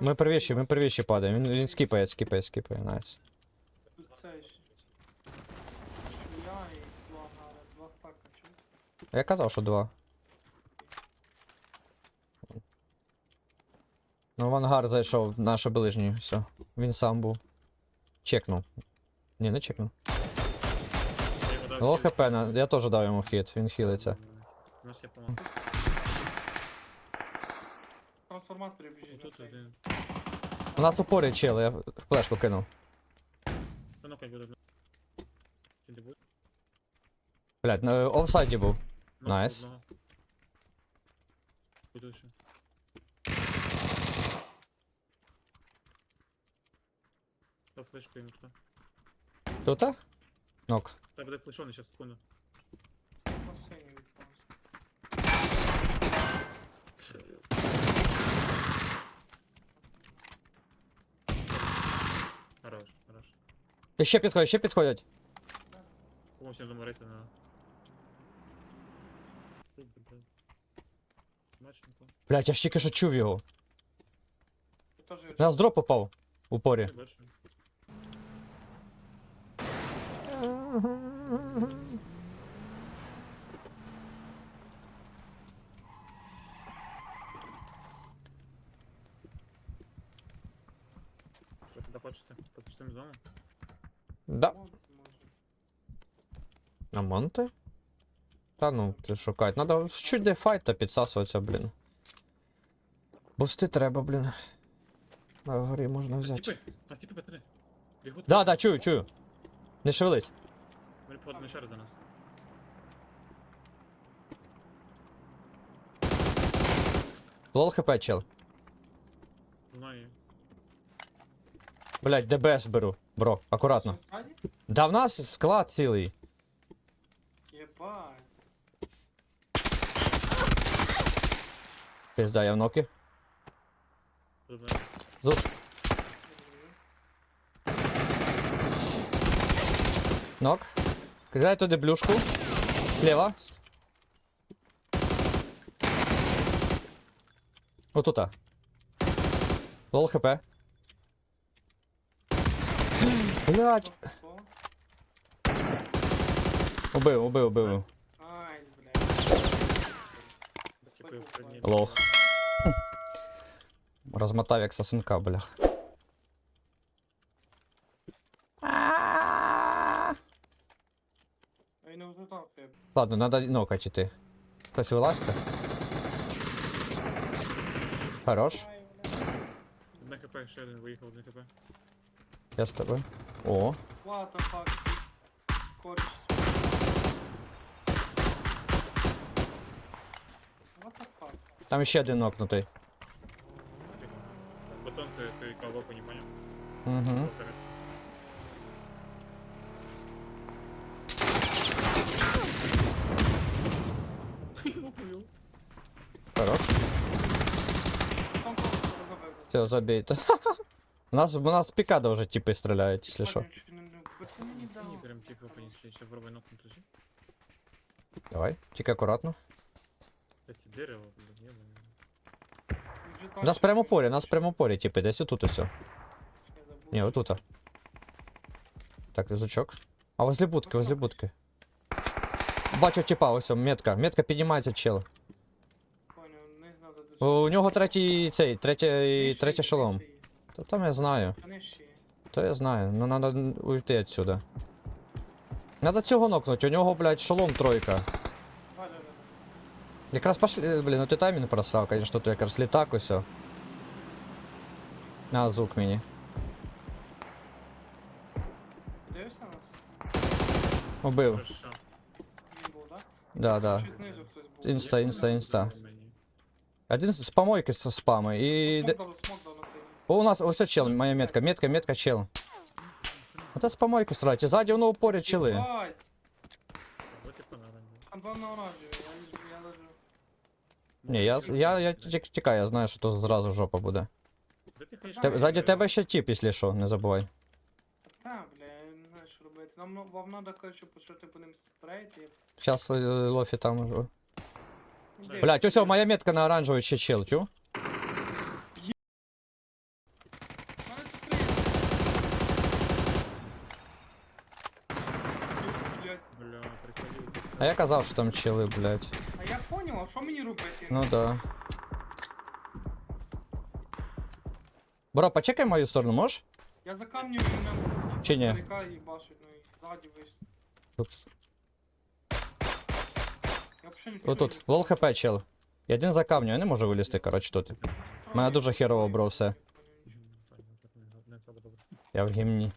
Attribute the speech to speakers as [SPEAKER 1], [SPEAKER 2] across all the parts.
[SPEAKER 1] Ми первіші, ми первіші падаємо. Він, він скіпає, скіпає, скіпає, найс.
[SPEAKER 2] Тут це ще. Швія і два гара, два стака, чув?
[SPEAKER 1] Я казав, що два. Ну, в ангар зайшов, наш ближній, все. Він сам був. Чекнув. Ні, не чекнув.
[SPEAKER 3] Хіл.
[SPEAKER 1] хп, на... я теж дав йому хід, він хілиться.
[SPEAKER 3] У нас
[SPEAKER 2] трансформаторі біжить.
[SPEAKER 3] Тут
[SPEAKER 2] на цей.
[SPEAKER 3] один.
[SPEAKER 1] У нас упорі чили, я флешку кинув.
[SPEAKER 3] Та ну буде. Чи не буде?
[SPEAKER 1] Блять, на офсайді був.
[SPEAKER 3] Ну,
[SPEAKER 1] Найс.
[SPEAKER 3] одного. Ще. Дав флешку йому туди.
[SPEAKER 1] Тут? Нок.
[SPEAKER 3] Та буде флешоний, сейчас секунду.
[SPEAKER 2] На синій відпав.
[SPEAKER 3] Хорош, хорош.
[SPEAKER 1] І ще підходять, ще підходять.
[SPEAKER 3] Комусь не заморити на... Маченко.
[SPEAKER 1] Блять, я ж тільки що чув його.
[SPEAKER 2] Я
[SPEAKER 1] нас дроп попав. У порі.
[SPEAKER 3] Що туди хочете? Почтимо зону?
[SPEAKER 1] Да. А монти? Та ну, ти шукать. Надо чуть де файт та підсасуватися, блін. Бусти треба, блін. На горі можна взяти.
[SPEAKER 3] А! Бігуть!
[SPEAKER 1] Да, да, чую, чую. Не шевелись.
[SPEAKER 3] Вони походу ще раз до нас.
[SPEAKER 1] Лол хп чел.
[SPEAKER 3] Знаю.
[SPEAKER 1] Блять, ДБС беру. Бро, акуратно.
[SPEAKER 2] Що, ззаді?
[SPEAKER 1] Да в нас склад цілий.
[SPEAKER 2] Єбать.
[SPEAKER 1] Пизда, я в ноки.
[SPEAKER 3] Добре.
[SPEAKER 1] Зуб. Нок. Кидай туди блюшку. Слева. Отута. Лол хп. Блять. Убив, убив, убив.
[SPEAKER 2] Айс, блядь.
[SPEAKER 1] Лох. Розмотав як сосунка, блях. Ладно, надо нокать іти. Хтось вилазьте. Хорош.
[SPEAKER 2] Ай.
[SPEAKER 3] Одне хп, ще один виїхав, одне хп.
[SPEAKER 1] Я з тобою. О.
[SPEAKER 2] What the fuck, dude? Кореш. What the fuck?
[SPEAKER 1] Там ще один нокнутий.
[SPEAKER 3] Тихо. Батон ты, ты кого понимаешь?
[SPEAKER 1] Угу. Хорош.
[SPEAKER 2] Там просто розобрався.
[SPEAKER 1] Все, забейте. У нас, у нас з пікада вже типи стріляють, якщо що.
[SPEAKER 2] Ладно, чуть не люблю. Ти мені дав.
[SPEAKER 3] Не прям тихо понесли, еще пробуй нокнуть уже.
[SPEAKER 1] Давай, тільки акуратно.
[SPEAKER 3] Эти дерево, блин, не
[SPEAKER 2] Вже
[SPEAKER 1] У нас
[SPEAKER 2] тачки
[SPEAKER 1] прямо
[SPEAKER 2] є.
[SPEAKER 1] порі, у нас прямо порі, типи, десь отут ось.
[SPEAKER 2] Я забув.
[SPEAKER 1] Ні, отут. Так, звучок. А возле будки, возле будки. Бачу типа, ось о, метка. Метка піднімається чел.
[SPEAKER 2] Поняв, не знав, де ти
[SPEAKER 1] У нього третій цей, третій, третій шолом. Та там я знаю.
[SPEAKER 2] Вони.
[SPEAKER 1] То я знаю, ну надо уйти отсюда. Надо цього нокнуть, у нього, блядь, шолом тройка. Якраз пошли, блін, ну ти таймінг просрав, конечно, тут якраз літак о. На, звук мені.
[SPEAKER 2] Дивишся нас?
[SPEAKER 1] Убив.
[SPEAKER 3] Хорошо.
[SPEAKER 2] Він був, так?
[SPEAKER 1] Да, да.
[SPEAKER 2] Чи знизу хтось був?
[SPEAKER 1] Інста, інста, інста. Один з помойки з спами і.
[SPEAKER 2] Смок дав, смок дав.
[SPEAKER 1] О, у нас ось чел, моя метка, метка, метка, чел. Это с помойки срать, сзади воно упорі чели.
[SPEAKER 2] Єбать!
[SPEAKER 3] Вот типа надо.
[SPEAKER 2] Там два на оранжеві, я лежу, я лежу.
[SPEAKER 1] Ні, я, я, я тік- тікаю, я знаю, що то зразу жопа буде.
[SPEAKER 3] Да ты конечно.
[SPEAKER 1] Те- Ззаді тебе ще тіп, якщо що, не забувай.
[SPEAKER 2] Та, бля, я не знаю, що робити. Нам, ну, вам надо, коротше, почати по ним спрейти.
[SPEAKER 1] Зараз лофі там. уже.
[SPEAKER 2] Де?
[SPEAKER 1] Блять, ось о, моя метка на оранжевій ще чел, чу? А я казав, що там чили, блядь.
[SPEAKER 2] А я понял, а що мені робити?
[SPEAKER 1] Ну да. Бро, почекай мою сторону, можеш?
[SPEAKER 2] Я за камнем мене
[SPEAKER 1] Чи ні?
[SPEAKER 2] старика їбашить, ну і ззаді вийшли.
[SPEAKER 1] Упс.
[SPEAKER 2] Я взагалі не
[SPEAKER 1] Отут, лол хп чел. Я один за камнем, я не можу вилізти, коротше, тут. Мене дуже херово, бро, все. Я в гімні.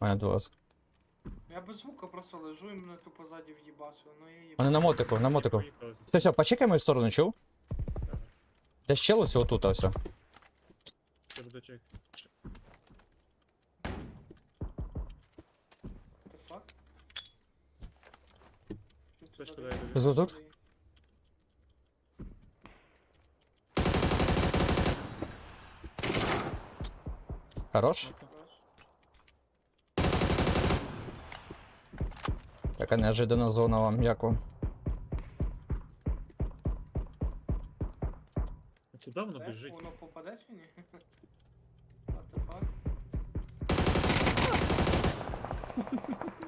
[SPEAKER 1] Мене два.
[SPEAKER 2] Я без звука просто лежу і мене тупо ззаді в'їбашив, ну я їб...
[SPEAKER 1] Вони на мотику, на мотику.
[SPEAKER 3] Поїхали.
[SPEAKER 1] Все, все, почекай мою сторону, чув? Десь чел ось отут, а все.
[SPEAKER 3] Це буде чек. Я?
[SPEAKER 1] З отут? Хорош? Така неожиданна зона вам, як вам?
[SPEAKER 3] Куди воно біжить?
[SPEAKER 2] Воно попаде чи ні?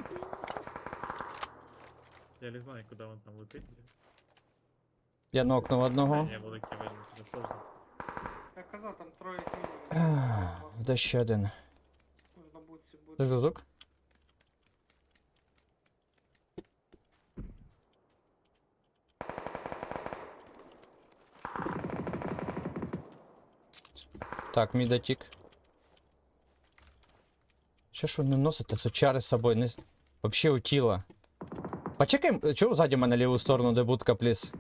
[SPEAKER 2] Ти?
[SPEAKER 3] Я не знаю, куди він там летить.
[SPEAKER 1] Я нокнув одного.
[SPEAKER 3] Я великий видно.
[SPEAKER 2] Я казав, там троє мінімум.
[SPEAKER 1] Де ще один?
[SPEAKER 2] Будці
[SPEAKER 1] Так, мій дотік. Що ж ви не носите сучари з собою? Не... Вообще у тіла. Почекай, чого ззаді мене ліву сторону, де будка, пліс?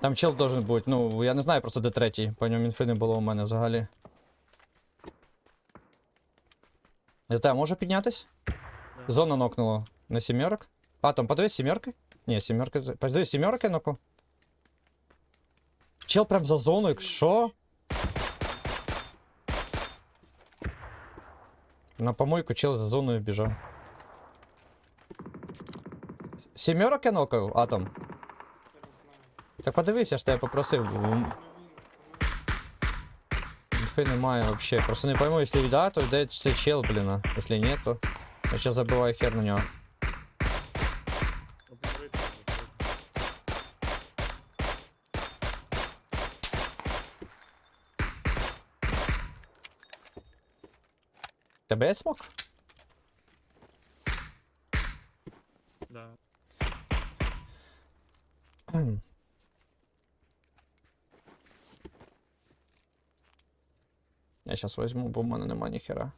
[SPEAKER 1] Там чел должен бути. Ну, я не знаю просто де третій. По ньому інфи не було у мене взагалі. Я тебе можу піднятись? Зона нокнула. На сімерок? А, там подивись сімерки? Ні, сімерки. Подивись сімерки ноку. Чел прям за зоною, що? На помойку чел за зоною біжав. Сімерок я нокав, атом.
[SPEAKER 2] Я не знаю.
[SPEAKER 1] Так подивись, я ж тебе попросив. м,
[SPEAKER 2] Ну він, ну,
[SPEAKER 1] Інфи немає вообще. Просто не пойму, если да, то де це чел, блін, а если нет, то я сейчас забиваю хер на нього. Тебе є смок?
[SPEAKER 3] Да.
[SPEAKER 1] Я сейчас возьму, бо в мене нема ніхера.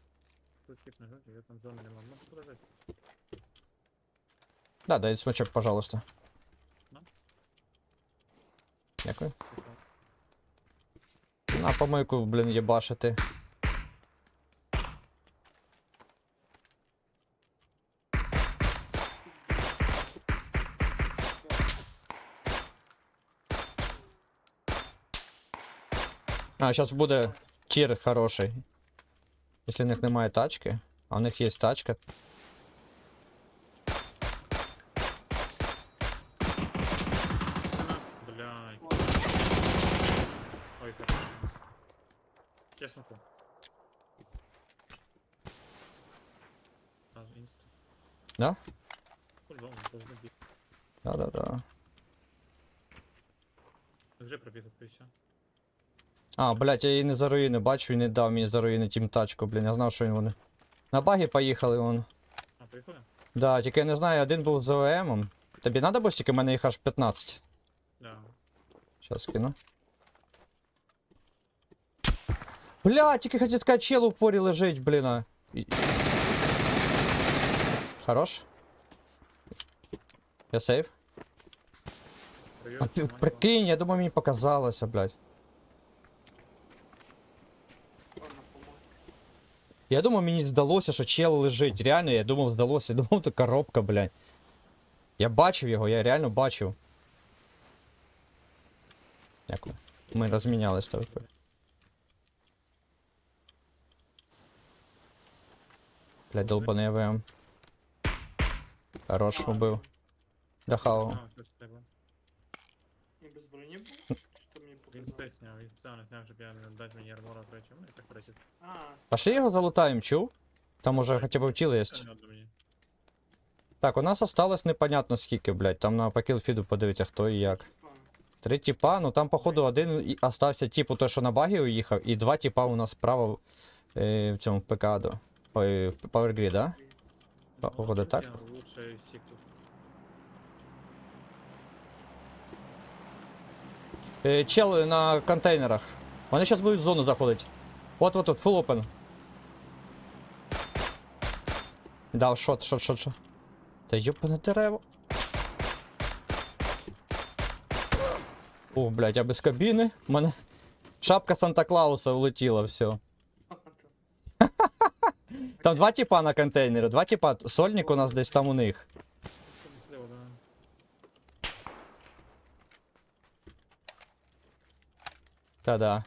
[SPEAKER 3] Тут не жовтий, я там зони нема. Подожди.
[SPEAKER 1] Да, дай смачок, пожалуйста.
[SPEAKER 3] На.
[SPEAKER 1] Дякую. На помойку, блін, єбашити. А, зараз буде тір хороший. Якщо в них немає тачки, а в них є тачка.
[SPEAKER 3] Блядь. Ой, хорошо. Чесно. то. А, інст.
[SPEAKER 1] Да?
[SPEAKER 3] По-любому, должно бути.
[SPEAKER 1] Да-да-да.
[SPEAKER 3] Вже пробіг все.
[SPEAKER 1] А, блядь, я її не за руїни бачу і не дав мені за руїни тім тачку, блін. Я знав, що він вони. На багі поїхали вон.
[SPEAKER 3] А, поїхали?
[SPEAKER 1] Да, тільки я не знаю, один був з ОМом. Тобі надо бустик, у мене їх аж 15.
[SPEAKER 3] Да.
[SPEAKER 1] Щас кину. Бля, тільки хотів сказати, чел у порі лежить, блін. І- Хорош. Я сейф. А, прикинь, я думаю, мені показалося, блядь.
[SPEAKER 2] Ладно, помог.
[SPEAKER 1] Я думав, мені здалося, що чел лежить. Реально, я думав, здалося. Я думав, то коробка, блядь. Я бачив його, я реально бачив. Дякую. Ми розмінялись так. Блядь, долбаний АВМ. Хорош, убив.
[SPEAKER 3] Це тебе?
[SPEAKER 2] Я без броні був?
[SPEAKER 3] Він спец він спеціально зняв, щоб я не дати мені армора третю. Ну, і так.
[SPEAKER 2] А,
[SPEAKER 1] Пошли його залутаємо, чув? Там уже хоча б втіли є.
[SPEAKER 3] Це не одно мені.
[SPEAKER 1] Так, у нас осталось непонятно скільки, блядь. Там на покілфіду подивіться, хто і як. Три тіпа, ну там, походу, один і остався типу той, що на багі уїхав, і два тіпа у нас справа е, в цьому ПК-до. Ой, в Power Grid, да?
[SPEAKER 3] Ну,
[SPEAKER 1] походу, так?
[SPEAKER 3] я Лучше всіх тут.
[SPEAKER 1] Чел на контейнерах. Вони зараз будуть в зону заходити. От, от, от, full open. Дав шот, шот, шот, шот. Та ёпане дерево. О, блядь, я без кабіни. У мене шапка Санта-Клауса влетіла, все. Там два типа на контейнері, два типа. Сольник у нас десь там у них.
[SPEAKER 3] Це слева, да.
[SPEAKER 1] Та-да.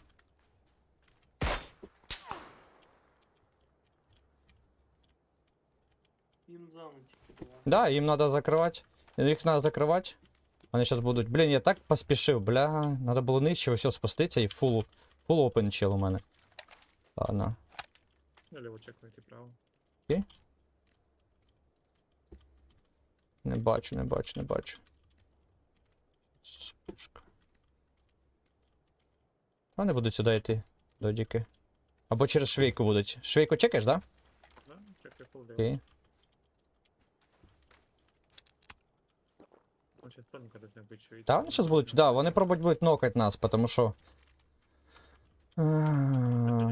[SPEAKER 2] Зону тільки.
[SPEAKER 1] Да, им надо закрывать. Их надо закрывать. Вони сейчас будуть. Блін, я так поспішив, бля. Надо було нижче все спуститися і фул. Фул опен чел у мене. Ладно.
[SPEAKER 3] Я ліво чекаю, ти право.
[SPEAKER 1] Не бачу, не бачу, не бачу. Спушка. Вони будуть сюди йти, додіки. Або через швейку будуть. Швейку чекаєш, да?
[SPEAKER 3] Да, ліво.
[SPEAKER 1] Окей. Та вони зараз будуть, да, вони пробують будуть нокати нас, тому що. А,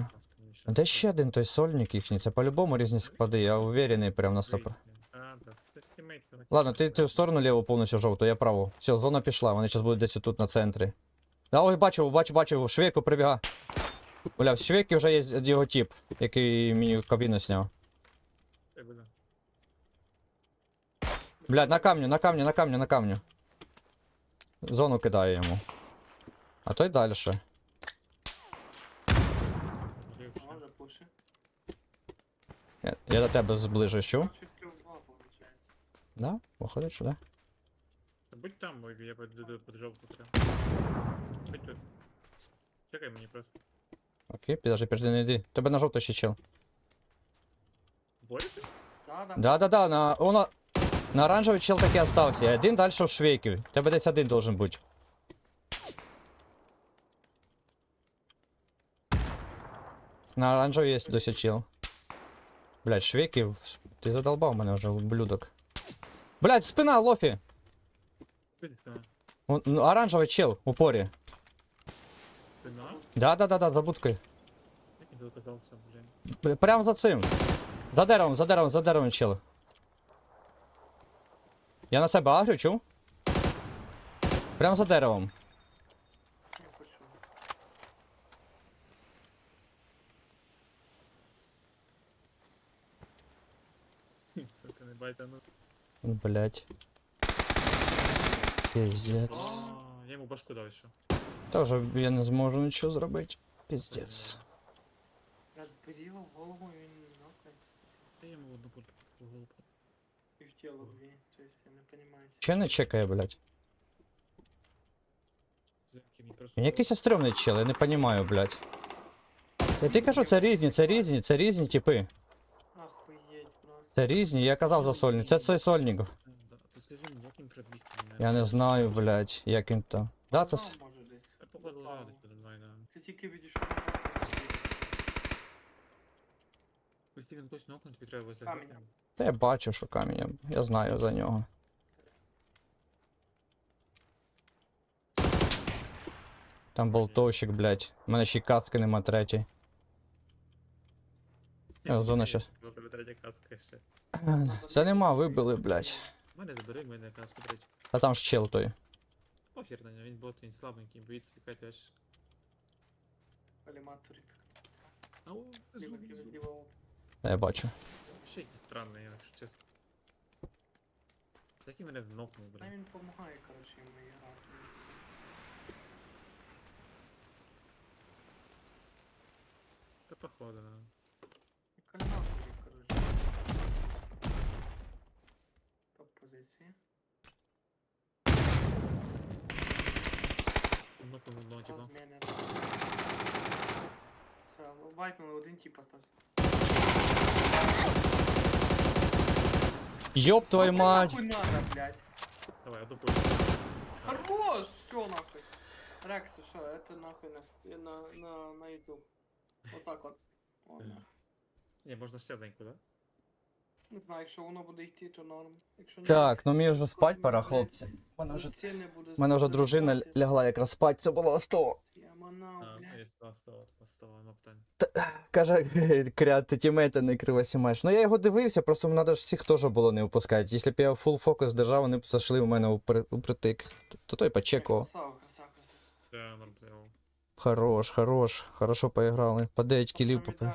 [SPEAKER 1] Де ще один той сольник їхній? Це по-любому різні склади, я уверений прям на 100%.
[SPEAKER 3] А, да. Це стімейт.
[SPEAKER 1] Ладно, ти, ти в сторону ліву повністю жовту, я праву. Все, зона пішла, вони зараз будуть десь тут на центрі. Да, ой, бачу, бачу, бачу, швейку прибіга. Бля, в швейці вже є його тип, який мені кабіну сняв. Блядь, на камню, на камню, на камню, на камню. Зону кидаю йому. А той далі.
[SPEAKER 2] Пуши.
[SPEAKER 1] Я, я до тебе
[SPEAKER 2] два, виходить.
[SPEAKER 1] Да? Виходить, що да?
[SPEAKER 3] Будь там, я підійду під жовту прям. Тут. Чекай мені просто.
[SPEAKER 1] Окей, підожди, підожди, не йди. Тебе на жовто ще чел.
[SPEAKER 3] Борете?
[SPEAKER 2] Да, да.
[SPEAKER 1] Да-да-да, на, воно, на оранжевий чел таки остався, і один далі в швейки. Тебе десь один должен бути. На оранжевий є досі чел. Блять, швейки, ти задолбав мене вже, ублюдок. Блять, спина, лофі! Вон, ну, Оранжевий чел, в упорі. Да-да-да-да, за будкою.
[SPEAKER 3] Як блін.
[SPEAKER 1] Бля, Прямо за цим. За деревом, за деревом, за деревом чел. Я на себе агрю, чув? Прямо за деревом.
[SPEAKER 2] Не почув.
[SPEAKER 3] Сука, не байта, ну.
[SPEAKER 1] Блять. Пиздец.
[SPEAKER 3] А, Я йому башку дав ще.
[SPEAKER 1] Тоже я не зможу нічого зробити. Пиздец.
[SPEAKER 2] Розберіло в голову, і він нокається.
[SPEAKER 3] Та я йому одну пулю в голову.
[SPEAKER 2] І в тіло дві. Тобто я не розумію.
[SPEAKER 1] Че не чекає, блять?
[SPEAKER 3] Звідки мені просто...
[SPEAKER 1] Він якийсь стрьомний чел, я не понимаю, блять. Я ти кажу, це різні, це різні, це різні типи.
[SPEAKER 2] Охуєть просто.
[SPEAKER 1] Це різні, я казав за сольник. Це цей сольник.
[SPEAKER 3] Да, Ти скажи мені, як він пробіг мене?
[SPEAKER 1] Я не знаю, блять, як він там. Да, це. с-
[SPEAKER 2] Знав, десь
[SPEAKER 3] перед да.
[SPEAKER 2] Це тільки відійшов.
[SPEAKER 3] Він точно окно, тобі треба висадити.
[SPEAKER 2] Камінь.
[SPEAKER 1] Та я бачу, що камінь, я- знаю за нього. Там болтовщик, блять. У мене ще й каски нема третій. Е, зона щас.
[SPEAKER 3] Бо тебе третя каска ще.
[SPEAKER 1] Це нема, вибили, блять.
[SPEAKER 3] У мене забери, мене каску третю.
[SPEAKER 1] А там ж чел той.
[SPEAKER 3] Похер на нього, він бот, він слабенький, боїться тікати аж.
[SPEAKER 2] Коліматорик.
[SPEAKER 3] Ау, зуб, зуб.
[SPEAKER 1] Я бачу.
[SPEAKER 3] Ще якийсь странний, якщо чесно. Такий мене нокнув,
[SPEAKER 2] Та
[SPEAKER 3] блін.
[SPEAKER 2] він допомагає, коротше, йому грати.
[SPEAKER 3] Та походу, да.
[SPEAKER 2] І коліматорик, коротше. Топ позиції.
[SPEAKER 3] Нокнув одного типа.
[SPEAKER 2] Розміни. Все, вайпнули, один тип остався.
[SPEAKER 1] Ёб твою мать!
[SPEAKER 2] нахуй надо, блядь.
[SPEAKER 3] Давай, одну пулю.
[SPEAKER 2] Хорош! Все нахуй. Рекс, що, это нахуй на, на, на, на YouTube. Отак от. О,
[SPEAKER 3] Мгм.
[SPEAKER 2] нахуй.
[SPEAKER 3] Ні, можна ще да?
[SPEAKER 2] Не знаю, якщо воно буде йти, то норм. Якщо ні,
[SPEAKER 1] Так, ну мені вже спать пора, хлопці.
[SPEAKER 2] блядь,
[SPEAKER 1] Мене вже, мене вже дружина лягла якраз спать, це було 100.
[SPEAKER 2] Манав, блядь.
[SPEAKER 1] Каже, крят, ти тімейта не криво маєш. Ну я його дивився, просто треба ж всіх теж було не випускати. Якщо б я фул фокус держав, вони б зайшли у мене упри- упритик. То той почекав.
[SPEAKER 2] Красава, красава, красава.
[SPEAKER 1] Хорош, хорош, хорошо поіграли. По 9 кілів попи.